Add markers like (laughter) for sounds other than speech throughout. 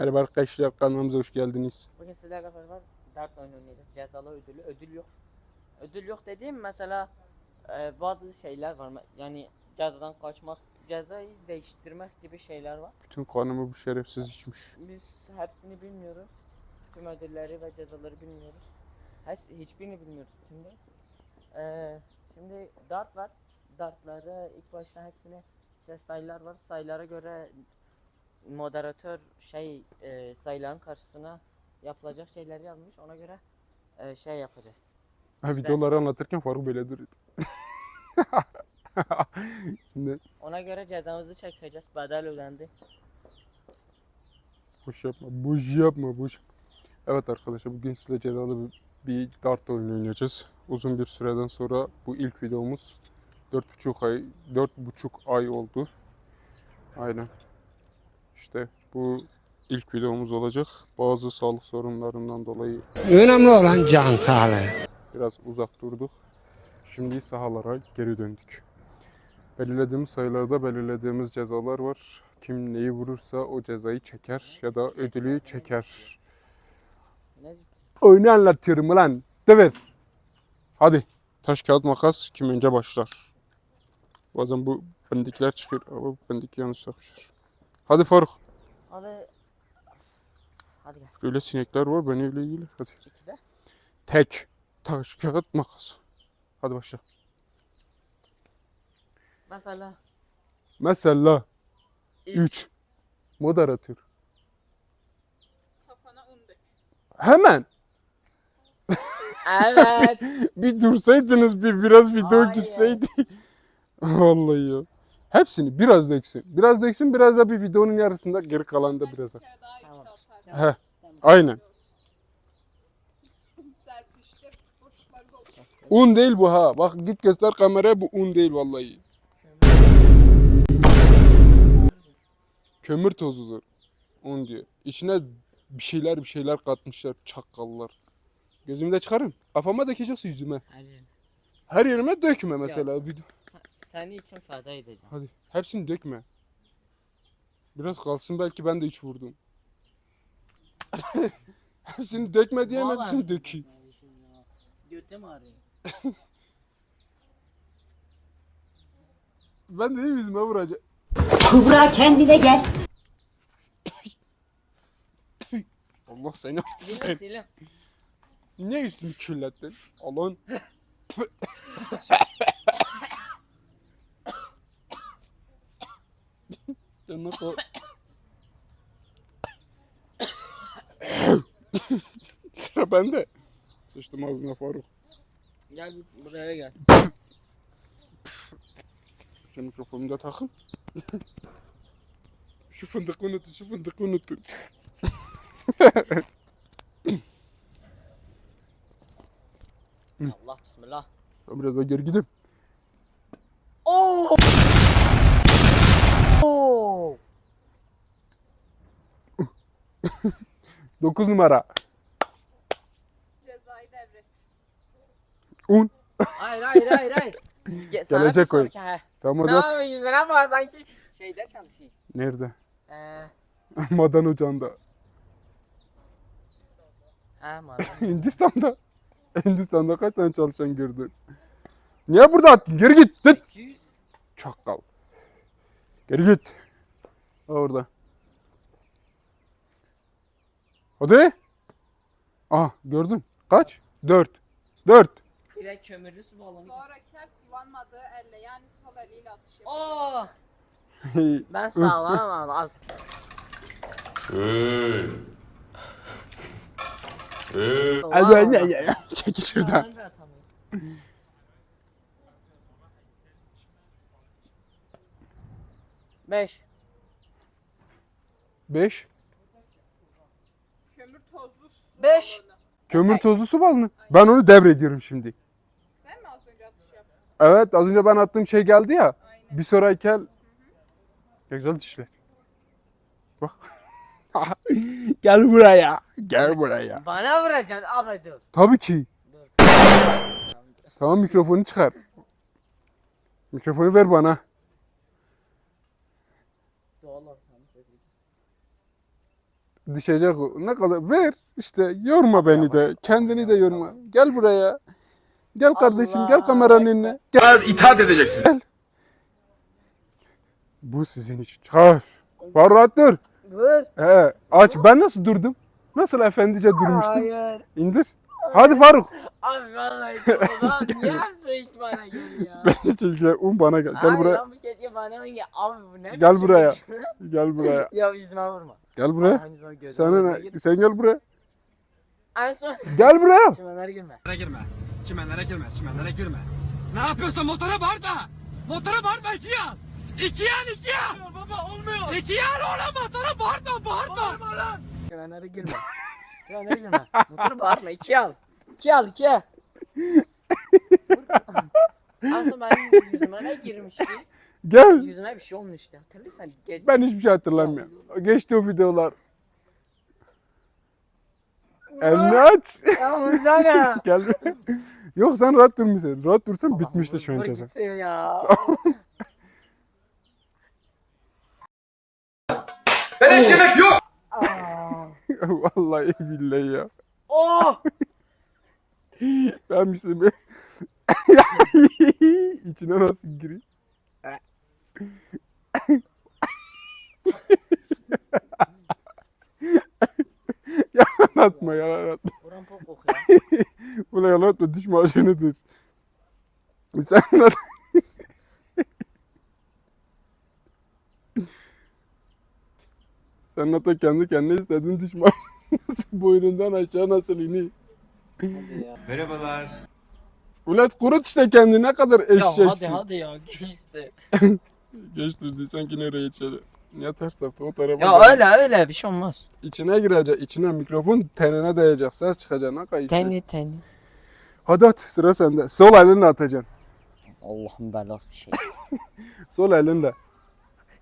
Merhaba arkadaşlar kanalımıza hoş geldiniz. Bugün sizlerle beraber dart oyunu oynayacağız. Cezalı ödülü. Ödül yok. Ödül yok dediğim mesela e, bazı şeyler var. Yani cezadan kaçmak, cezayı değiştirmek gibi şeyler var. Bütün kanımı bu şerefsiz içmiş. Biz hepsini bilmiyoruz. Tüm ödülleri ve cezaları bilmiyoruz. Hepsi, hiçbirini bilmiyoruz şimdi. E, şimdi dart var. Dartları ilk başta hepsine işte sayılar var. Sayılara göre moderatör şey e, sayıların karşısına yapılacak şeyleri yazmış. Ona göre e, şey yapacağız. Ha, videoları anlatırken Faruk böyle duruyordu. (laughs) Şimdi Ona göre cezamızı çekeceğiz. Bedel ödendi. boş yapma, boş yapma, boş. Evet arkadaşlar bugün sizle cezalı bir, bir dart oyunu oynayacağız. Uzun bir süreden sonra bu ilk videomuz. 4,5 ay, 4,5 ay oldu. Aynen. İşte bu ilk videomuz olacak. Bazı sağlık sorunlarından dolayı Önemli olan can sağlığı. biraz uzak durduk. Şimdi sahalara geri döndük. Belirlediğimiz sayılarda belirlediğimiz cezalar var. Kim neyi vurursa o cezayı çeker ya da ödülü çeker. Oyunu anlatıyorum lan. Dever. Hadi. Taş kağıt makas kim önce başlar. Bazen bu bendikler çıkıyor ama bu bendik yanlış yapmışlar. Hadi Faruk. Hadi. Hadi gel. Böyle sinekler var benimle ilgili. Hadi. İkide. Tek. Taş kağıt makas. Hadi başla. Mesela Mesela üç. 3. Moderatör. Kafana un dök. Hemen. Evet. (laughs) Bir dursaydınız bir biraz video Hayır. gitseydi. (laughs) Vallahi ya. Hepsini biraz da eksin. Biraz da eksin biraz da bir videonun yarısında geri kalan da biraz da. Tamam. Heh. Aynen. Un değil bu ha. Bak git göster kameraya bu un değil vallahi. Kömür tozudur. Un diyor. İçine bir şeyler bir şeyler katmışlar çakallar. Gözümde çıkarın. Kafama dökeceksin yüzüme. Her yerime dökme mesela. Bir- Sen- Senin için feda edeceğim. Hadi hepsini dökme. Biraz kalsın belki ben de hiç vurdum. (laughs) hepsini dökme diyemem Vallahi. hepsini dökeyim. Götüm ağrıyor. Ben de yüzüme (laughs) vuracağım. Kubra kendine gel. Allah seni Silim affetsin. silim. Niye üstünü kirlettin? Allah'ın. (laughs) Canına ko... (coughs) Sıra bende. Sıçtım ağzına Faruk. Gel buraya gel. Şu mikrofonumu da takın. (coughs) şu fındık unutun, şu fındık unutun. (coughs) Allah bismillah. Ben biraz daha geri gideyim. Oo! Oo! 9 numara. Cezayı devret. Un. Hayır hayır hayır hayır. Ge- sana bir Gelecek oyun. sonraki- he. Tamam Ne hadi at. yapıyorsun bak sanki şeyde çalışıyor. Nerede? Ee, (laughs) Madan ocağında. he madem. (laughs) Hindistan'da. Hindistan'da kaç tane çalışan gördün? Niye burada attın? Geri git. Dıt. 200. Çakal. Geri git. Orada. Hadi. Ah gördün. Kaç? Dört. Dört. Bir de kömürlü su balonu. Sonra kel kullanmadığı elle yani sol eliyle atış yapıyor. Oo! (laughs) Ben sağlam az. Çekil şuradan. Ben de atamıyorum. Beş. Beş. Kömür tozlu su Beş. balonu. Kömür tozlu su balını. Ben onu devrediyorum şimdi. Sen mi az önce atış yaptın? Evet az önce ben attığım şey geldi ya. Aynen. Bir sonraki el. Ne güzel düşler. Bak. (laughs) Gel buraya. Gel buraya. Bana vuracaksın abla dur. Tabii ki. Dur. Tamam mikrofonu çıkar. Mikrofonu ver bana. Düşecek o. Ne kadar ver işte yorma beni de. Kendini de yorma. Gel buraya. Gel kardeşim gel Allah. kameranın önüne. Gel. Bana itaat edeceksin. Bu sizin için. Çağır. Var rahat dur. Vur. He, aç. Ben nasıl durdum? Nasıl efendice durmuştum? Hayır. İndir. Hadi Faruk. Abi vallahi ulan (laughs) niye her şey hiç bana geliyor? Beni çekiyor. Un bana gel. Gel Abi buraya. lan bu keşke bana gel. Abi bu ne Gel biçim buraya. iş? Gel buraya. ya yüzüme vurma. Gel buraya. Sana ne? Sen gel buraya. En son Gel buraya. (laughs) çimenlere girme. girme. Çimenlere girme, çimenlere girme. Ne yapıyorsan motora bağır da. Motora bağır da ikiye al. İkiye al, ikiye al. baba olmuyor. İkiye al oğlum motora bağır da, bağır da. Bağırma lan. Çimenlere girme. (laughs) Çimenlere girme. Motoru bağırma. İkiye al. İkiye al ikiye. (laughs) en son benim yüzüme ne girmişti? Gel. Yüzüme bir şey olmuştu. Hatırlıyorsan geç. Ben hiçbir şey hatırlamıyorum. Geçti o videolar. Elini aç. Ya vursana. (laughs) Gel. Yok sen rahat durmuşsun. Rahat dursan bitmişti şu an ceza. gitsin ya. Ben eş yemek yok. Aa. (laughs) Vallahi billahi ya. Oh! Ben bir şey (laughs) İçine nasıl gireyim? (laughs) yalan atma yalan atma. Buram pop kokuyor. (laughs) Buna yalan atma diş macunıdır. (laughs) Sen nasıl... Sen hatta kendi kendine istediğin diş macunu boynundan aşağı nasıl iniyor? Merhabalar. Ulan kurut işte kendini ne kadar ya hadi eşeksin. hadi ya geçti. Geçtirdi sanki nereye içeri. Niye ters tarafta o tarafa Ya gel. öyle öyle bir şey olmaz. İçine girecek. içine mikrofon tenine değecek. Ses çıkacak. Ne kayışı. Teni teni. Hadi at sıra sende. Sol elinle atacaksın. Allah'ın belası şey. (laughs) Sol elinle.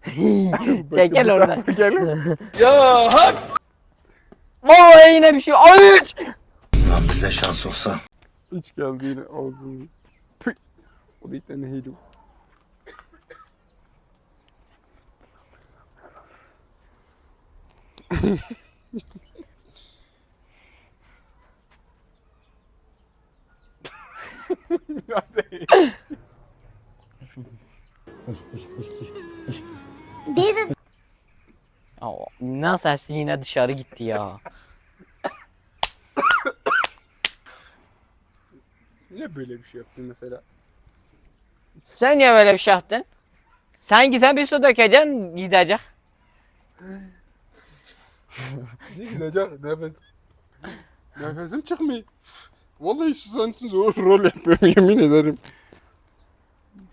(laughs) Gel gel Bu oradan. (laughs) Ya hak. Vallahi yine bir şey. Ay! Lan bizde şans olsa. Hiç geldi yine ağzını. Tüh. O da bir tane heydu. Ya, nasıl hepsi yine dışarı gitti ya. Niye böyle bir şey yaptın mesela? Sen niye böyle bir şey yaptın? Sen bir su dökeceksin gidecek. Gidecek nefes. Nefesim çıkmıyor. Vallahi şu sensiz o rol yapıyorum (laughs) yemin ederim.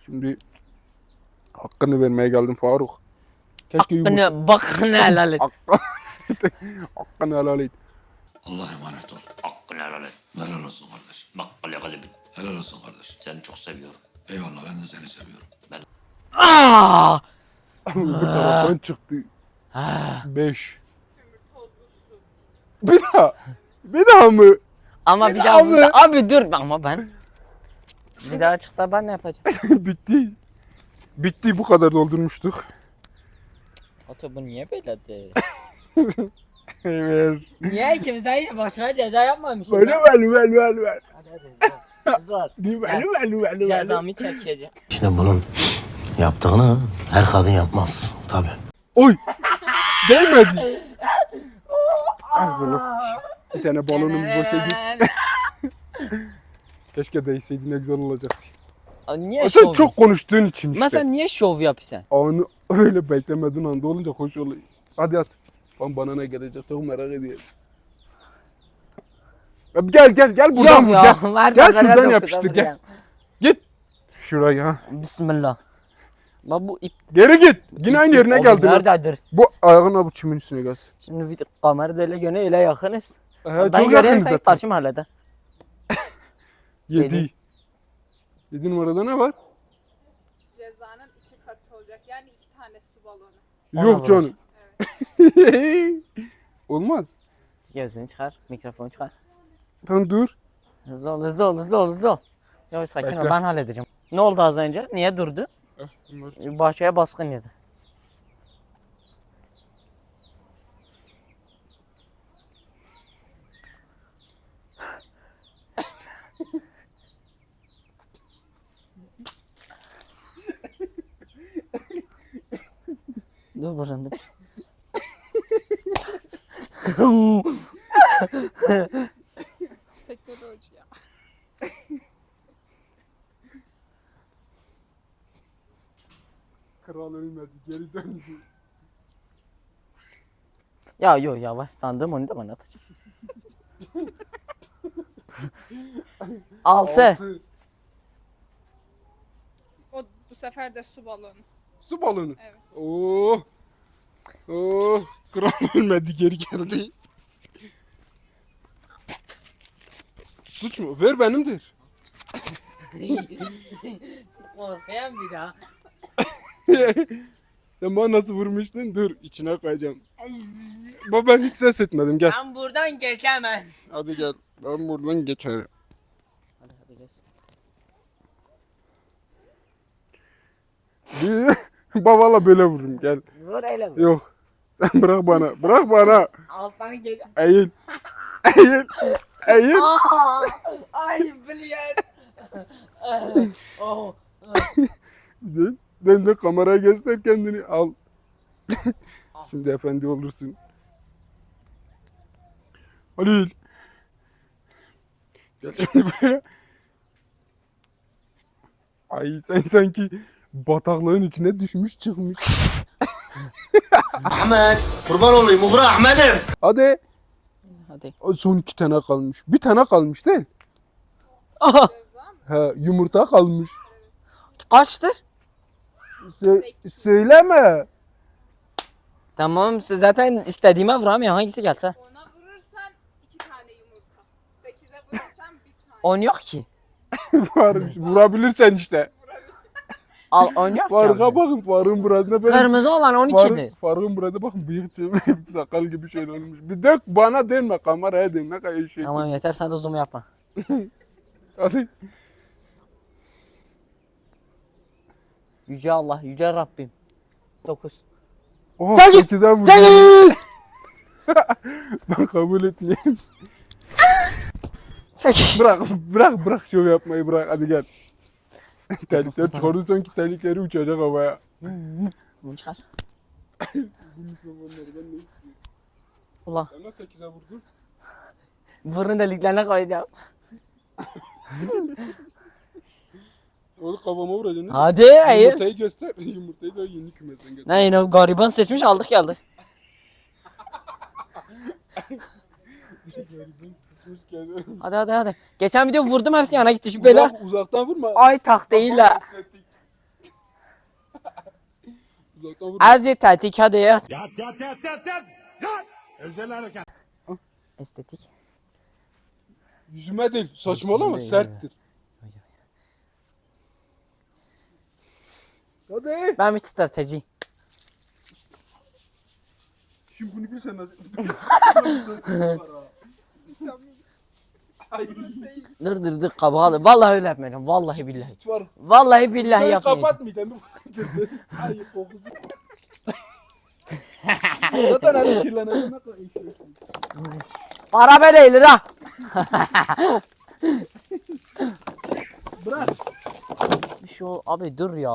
Şimdi hakkını vermeye geldim Faruk. Keşke yumurta... Hakkını bakını helal et. (laughs) Hakkını helal et. Allah'a emanet ol. Hakkını helal et. Helal olsun kardeş. Makbule kalbin. Helal olsun kardeş. Seni çok seviyorum. Eyvallah ben de seni seviyorum. Aa! Bu taraftan çıktı. Ah. 5. (laughs) Bir daha. Bir daha mı? Ama Bir bir daha daha mı? Abi dur ama ben. (laughs) Bir daha çıksa ben ne yapacağım? (laughs) Bitti. Bitti bu kadar doldurmuştuk. Oto bu niye böyle de? Evet. Niye ikimizden yine başına ceza yapmamışız? Böyle böyle böyle böyle böyle. Hadi hadi hızlı. Hızlı ol. Böyle böyle böyle böyle. Cezamı çekeceğim. Şimdi bunun yaptığını her kadın yapmaz. Tabi. Oy. Değmedi. Ağzını sıçayım. Bir tane balonumuz boşa gitti. (laughs) Keşke değseydi ne güzel olacaktı. Aa, Niye Sen şov? çok konuştuğun için işte. Mesela niye şov yapıyorsun? Anı öyle beklemediğin anda olunca hoş oluyor. Hadi at. Lan bana ne gelecek çok merak ediyorum. Ya Gel gel gel buradan Yok ya. gel. Gel şuradan dokuza yapıştır, gel. Git. Şuraya. Bismillah. Bak bu ip. Geri git. Yine aynı yerine Oğlum geldin. Nerededir? Bu ayağına bu çimin üstüne gelsin. Şimdi bir kamera öyle göne öyle yakınız. Ee, ben çok göreyim yakınız sen zaten. karşı mahallede. (laughs) Yedi. Yedi. Yedi numarada ne var? Cezanın iki katı olacak. Yani iki tane su balonu. Yok canım. (laughs) Olmaz. Gözünü çıkar, mikrofonu çıkar. Tamam dur. Hızlı ol, hızlı ol, hızlı ol, hızlı ol. Yok sakin ol, Bekle. ben halledeceğim. Ne oldu az önce? Niye durdu? Eh, bunlar Bahçeye baskın yedi. Dur buradan dur. (laughs) geri döndü. Ya yo yavaş sandım onu da bana atacak. (laughs) Altı. O bu sefer de su balonu. Su balonu. Evet. Oo. Oo. Kral (laughs) ölmedi geri geldi. Suç mu? Ver benimdir. (laughs) Korkayan bir daha. Sen bana nasıl vurmuştun? Dur içine koyacağım. Baba ben hiç ses etmedim gel. Ben buradan geçemem. Hadi gel. Ben buradan geçerim. Hadi (laughs) hadi geç. Babala böyle vururum gel. Vur eyle vur. Yok. Sen bırak bana. Bırak bana. Alttan geç. Eğil. Eğil. Eğil. Ay biliyor. oh. (laughs) Dön. Dön de kameraya göster kendini. (laughs) Al. Şimdi efendi olursun. Halil. Gel (laughs) şimdi buraya. Ay sen sanki bataklığın içine düşmüş çıkmış. Ahmet kurban olayım uğra Ahmet'im. Hadi. Hadi. Son iki tane kalmış. Bir tane kalmış değil. Aha. He, yumurta kalmış. Kaçtır? Sö- söyleme. Tamam zaten istediğime vuramıyor hangisi gelse. Ona vurursan iki tane yumurta. Sekize vurursan bir tane. On yok ki. (laughs) Varmış. Vurabilirsen işte. Al on yok ki. Farka bakın. Farın burasında böyle Kırmızı olan Faruk, ikidir. Faruk'un burada bakın bıyık (laughs) çevirip sakal gibi şey olmuş. Bir dök bana denme kameraya den ne kadar şey. Tamam yeter sen de zoom yapma. Hadi. Yüce Allah, yüce Rabbim. 9. Oha Sekiz! 8'e vurdum. 8! Ben kabul etmeyeyim. 8. bırak bırak bırak şov yapmayı bırak hadi gel. Terlikler çıkarırsan ki terlikleri uçacak havaya. Bunu çıkar. Bu mikrofonları ben ne Ulan Sen nasıl 8'e vurdun? burun deliklerine koyacağım. (laughs) Onu kafama vuracaksın. Hadi hayır. Yumurtayı göster. (laughs) Yumurtayı da yeni kümesten getir. Ne yine gariban seçmiş aldık geldik. Kısmış. (laughs) Hadi hadi hadi. Geçen video vurdum hepsi yana gitti şu böyle. Uzak, uzaktan vurma. Ay tak değil la. (laughs) Uzaktan vurma. Az estetik hadi ya. Yat yat yat yat yat. Yat. Özel hareket. Estetik. Yüzüme değil. Saçmalama Yüzüme değil, serttir. Hadi. Ben bir strateji. Şimdi bunu. Ay. Protein. Dur dur dur kabağı alır. Vallahi öyle yapmayacağım. Vallahi billahi. Var. Vallahi billahi Sen yapmayacağım. kapat midemi. Ay kokusu. Zaten hadi kirlenene. Para böyle ha. Bırak. Bir şey ol- abi dur ya.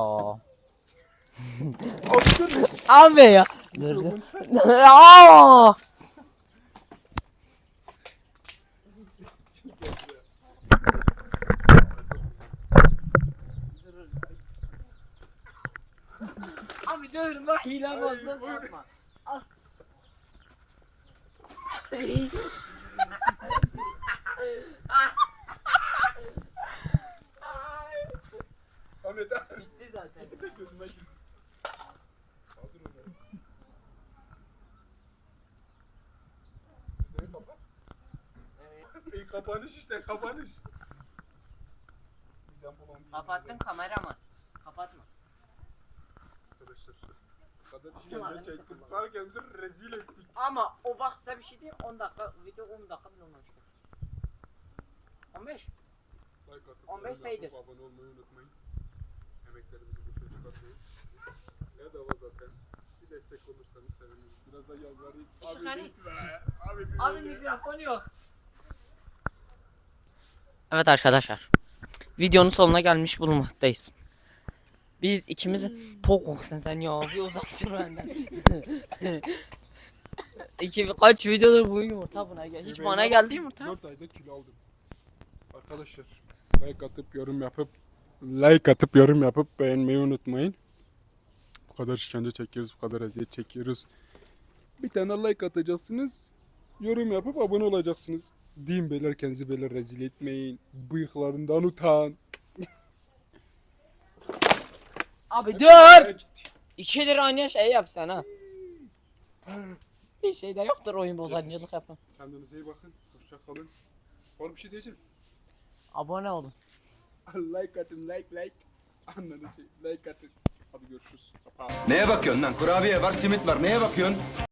Abi ya. Dur dur. Aa! Abi dur bak hile bozdu yapma. Al. Ahmet abi. Bitti zaten. Gözüme gir. İyi kapanış işte kapanış. Midem bulandı. Kapattın kameraman. Kapatma. Arkadaşlar. Kadar işkence çektik. Herkemizi rezil ettik. Ama o bak size bir şey diyeyim 10 dakika video 10 dakika bile olmamış. 15. Like atıp 15 yorum sayıdır. Abone olmayı unutmayın. Emeklerimizi boşuna çıkartmayın. Var zaten. Bir destek olursanız seviniriz. Biraz da yalvarayım. Işık Abi hani? lütfen. Abi bir Abi mikrofon yok. Evet arkadaşlar. Videonun sonuna gelmiş bulunmaktayız. Biz ikimiz pokoksun sen ya bir uzak dur benden. (laughs) İki kaç videodur bu yumurta buna gel. Hiç bana geldi yumurta. 4 ayda kilo aldım. Arkadaşlar like atıp yorum yapıp like atıp yorum yapıp beğenmeyi unutmayın. Bu kadar işkence çekiyoruz, bu kadar eziyet çekiyoruz. Bir tane like atacaksınız. Yorum yapıp abone olacaksınız. Deyin beyler kendinizi böyle rezil etmeyin. Bıyıklarından utan. Abi dur. İkidir aynı şey yapsan ha. Bir şey de yoktur oyun bozancılık yapın. Kendinize iyi bakın. Hoşça kalın. Var bir şey diyeceğim. Abone olun. (laughs) like atın like like. Anladın şey. Like atın. Hadi görüşürüz. Kapat. Neye bakıyorsun lan? Kurabiye var, simit var. Neye bakıyorsun?